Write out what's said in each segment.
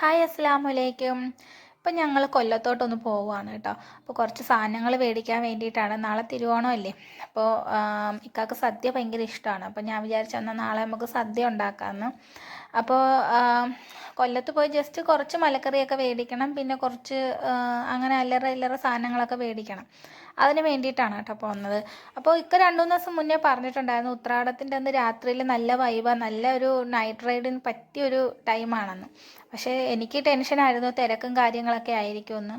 Hi അസ്സാം വലൈക്കും ഇപ്പം ഞങ്ങൾ കൊല്ലത്തോട്ടൊന്ന് പോവുകയാണ് കേട്ടോ. അപ്പോൾ കുറച്ച് സാധനങ്ങൾ മേടിക്കാൻ വേണ്ടിയിട്ടാണ്. നാളെ തിരുവോണമല്ലേ? അപ്പോൾ ഇക്കാക്ക് സദ്യ ഭയങ്കര ഇഷ്ടമാണ്. അപ്പോൾ ഞാൻ വിചാരിച്ചു എന്നാൽ നാളെ നമുക്ക് സദ്യ ഉണ്ടാക്കാമെന്ന്. അപ്പോൾ കൊല്ലത്ത് പോയി ജസ്റ്റ് കുറച്ച് മലക്കറിയൊക്കെ മേടിക്കണം പിന്നെ കുറച്ച് അങ്ങനെ അല്ലറ ഇല്ലറ സാധനങ്ങളൊക്കെ മേടിക്കണം അതിന് വേണ്ടിയിട്ടാണ് കേട്ടോ പോകുന്നത് അപ്പോൾ ഇക്ക രണ്ടു മൂന്ന് ദിവസം മുന്നേ പറഞ്ഞിട്ടുണ്ടായിരുന്നു ഉത്രാടത്തിന്റെ അന്ന് രാത്രിയിൽ നല്ല വൈബ നല്ല ഒരു നൈറ്റ് റൈഡിന് പറ്റിയൊരു ടൈമാണെന്ന് പക്ഷേ എനിക്ക് ടെൻഷനായിരുന്നു തിരക്കും കാര്യങ്ങളൊക്കെ ആയിരിക്കുമെന്ന്.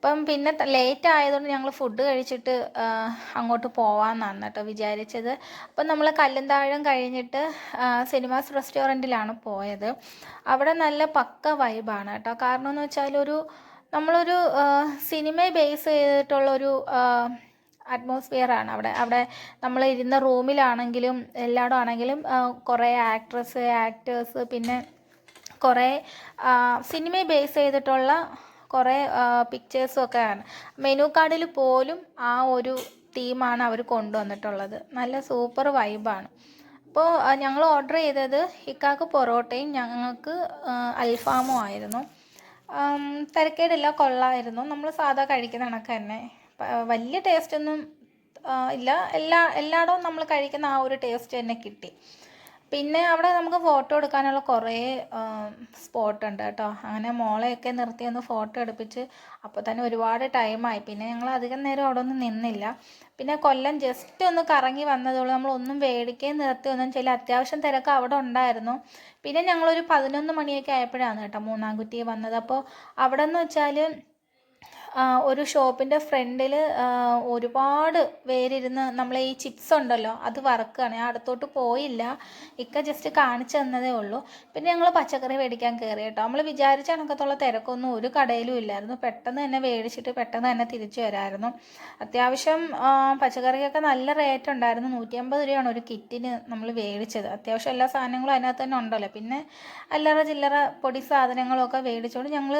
അപ്പം പിന്നെ ലേറ്റ് ആയതുകൊണ്ട് ഞങ്ങൾ ഫുഡ് കഴിച്ചിട്ട് അങ്ങോട്ട് പോവാമെന്നാണ് കേട്ടോ വിചാരിച്ചത്. അപ്പം നമ്മൾ കല്ലന്താഴം കഴിഞ്ഞിട്ട് സിനിമാസ് റെസ്റ്റോറന്റിലാണ് പോയത്. അവിടെ നല്ല പക്ക വൈബാണ് കേട്ടോ കാരണം എന്ന് വെച്ചാൽ ഒരു നമ്മളൊരു സിനിമയെ ബേസ് ചെയ്തിട്ടുള്ളൊരു അറ്റ്മോസ്ഫിയർ ആണ് അവിടെ. അവിടെ നമ്മൾ ഇരുന്ന റൂമിലാണെങ്കിലും എല്ലായിടും ആണെങ്കിലും കുറേ ആക്ട്രസ് ആക്ടേഴ്സ് പിന്നെ കുറേ സിനിമയെ ബേസ് ചെയ്തിട്ടുള്ള കുറേ പിക്ചേഴ്സും ഒക്കെ ആണ് മെനു കാർഡിൽ പോലും ആ ഒരു തീമാണ് അവർ കൊണ്ടുവന്നിട്ടുള്ളത്. നല്ല സൂപ്പർ വൈബാണ് അപ്പോൾ ഞങ്ങൾ ഓർഡർ ചെയ്തത് ഇക്കാക്ക് പൊറോട്ടയും ഞങ്ങൾക്ക് അൽഫാമും ആയിരുന്നു. തിരക്കേടില്ല കൊള്ളായിരുന്നു. നമ്മൾ സാധാ കഴിക്കുന്ന കണക്ക് തന്നെ. വലിയ ടേസ്റ്റൊന്നും ഇല്ല. എല്ലാ എല്ലായിടവും നമ്മൾ കഴിക്കുന്ന ആ ഒരു ടേസ്റ്റ് തന്നെ കിട്ടി. പിന്നെ അവിടെ നമുക്ക് ഫോട്ടോ എടുക്കാനുള്ള കുറേ സ്പോട്ട് ഉണ്ട് കേട്ടോ. അങ്ങനെ മോളെയൊക്കെ നിർത്തി ഒന്ന് ഫോട്ടോ എടുപ്പിച്ച് അപ്പോൾ തന്നെ ഒരുപാട് ടൈമായി പിന്നെ ഞങ്ങൾ അധികം നേരം അവിടെ ഒന്നും നിന്നില്ല. പിന്നെ കൊല്ലം ജസ്റ്റ് ഒന്ന് കറങ്ങി വന്നതുള്ളൂ നമ്മൾ ഒന്നും മേടിക്കുകയും നിർത്തി ഒന്നും ചില അത്യാവശ്യം തിരക്ക് അവിടെ ഉണ്ടായിരുന്നു. പിന്നെ ഞങ്ങളൊരു പതിനൊന്ന് മണിയൊക്കെ ആയപ്പോഴാണ് കേട്ടോ മൂന്നാംകുറ്റി വന്നത്. അപ്പോൾ അവിടെ എന്ന് വെച്ചാൽ ഒരു ഷോപ്പിന്റെ ഫ്രണ്ടിൽ ഒരുപാട് പേരിരുന്ന് നമ്മളെ ഈ ചിപ്സ് ഉണ്ടല്ലോ അത് വറക്കുകയാണ് ഞാൻ അടുത്തോട്ട് പോയില്ല. ഇക്ക ജസ്റ്റ് കാണിച്ചു തന്നതേ ഉള്ളൂ. പിന്നെ ഞങ്ങൾ പച്ചക്കറി മേടിക്കാൻ കയറി കേട്ടോ. നമ്മൾ വിചാരിച്ച കണക്കത്തുള്ള തിരക്കൊന്നും ഒരു കടയിലും ഇല്ലായിരുന്നു. പെട്ടെന്ന് തന്നെ മേടിച്ചിട്ട് പെട്ടെന്ന് തന്നെ തിരിച്ചു വരായിരുന്നു. അത്യാവശ്യം പച്ചക്കറിക്കൊക്കെ നല്ല റേറ്റ് ഉണ്ടായിരുന്നു. നൂറ്റി അമ്പത് രൂപയാണ് ഒരു കിറ്റിന് നമ്മൾ മേടിച്ചത്. അത്യാവശ്യം എല്ലാ സാധനങ്ങളും അതിനകത്ത് തന്നെ ഉണ്ടല്ലോ. പിന്നെ അല്ലറ ചില്ലറ പൊടി സാധനങ്ങളൊക്കെ മേടിച്ചുകൊണ്ട് ഞങ്ങൾ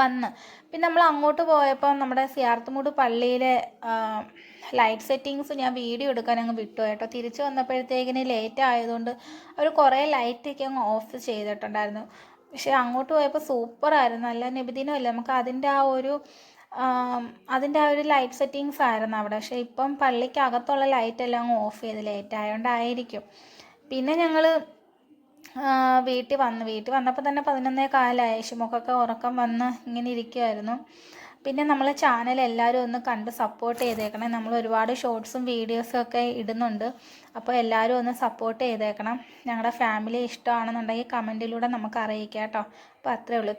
വന്ന്. പിന്നെ നമ്മൾ അങ്ങോട്ട് പോയപ്പോൾ നമ്മുടെ സിയാർത്തുമൂട് പള്ളിയിലെ ലൈറ്റ് സെറ്റിങ്സ് ഞാൻ വീഡിയോ എടുക്കാൻ അങ്ങ് വിട്ടു കേട്ടോ. തിരിച്ചു വന്നപ്പോഴത്തേക്കിന് ലേറ്റ് ആയതുകൊണ്ട് അവർ കുറേ ലൈറ്റൊക്കെ അങ്ങ് ഓഫ് ചെയ്തിട്ടുണ്ടായിരുന്നു. പക്ഷേ അങ്ങോട്ട് പോയപ്പോൾ സൂപ്പറായിരുന്നു നല്ല നിബിദിനമല്ല നമുക്ക് അതിന്റെ ആ ഒരു അതിന്റെ ആ ഒരു ലൈറ്റ് സെറ്റിങ്സ് ആയിരുന്നു അവിടെ. പക്ഷേ ഇപ്പം പള്ളിക്കകത്തുള്ള ലൈറ്റെല്ലാം അങ്ങ് ഓഫ് ചെയ്ത് ലേറ്റ് ആയതുകൊണ്ടായിരിക്കും പിന്നെ ഞങ്ങൾ വീട്ടിൽ വന്നു. വീട്ടിൽ വന്നപ്പോൾ തന്നെ പതിനൊന്നേ കാലമായി ഷിമുക്കൊക്കെ ഉറക്കം വന്ന് ഇങ്ങനെ ഇരിക്കുമായിരുന്നു പിന്നെ നമ്മൾ ചാനൽ എല്ലാവരും ഒന്ന് കണ്ട് സപ്പോർട്ട് ചെയ്തേക്കണം. നമ്മൾ ഒരുപാട് ഷോർട്സും വീഡിയോസും ഒക്കെ ഇടുന്നുണ്ട്. അപ്പോൾ എല്ലാവരും ഒന്ന് സപ്പോർട്ട് ചെയ്തേക്കണം. ഞങ്ങളുടെ ഫാമിലി ഇഷ്ടമാണെന്നുണ്ടെങ്കിൽ കമന്റിലൂടെ നമുക്ക് അറിയിക്കാം കേട്ടോ. അപ്പോൾ അത്രയേ ഉള്ളൂ.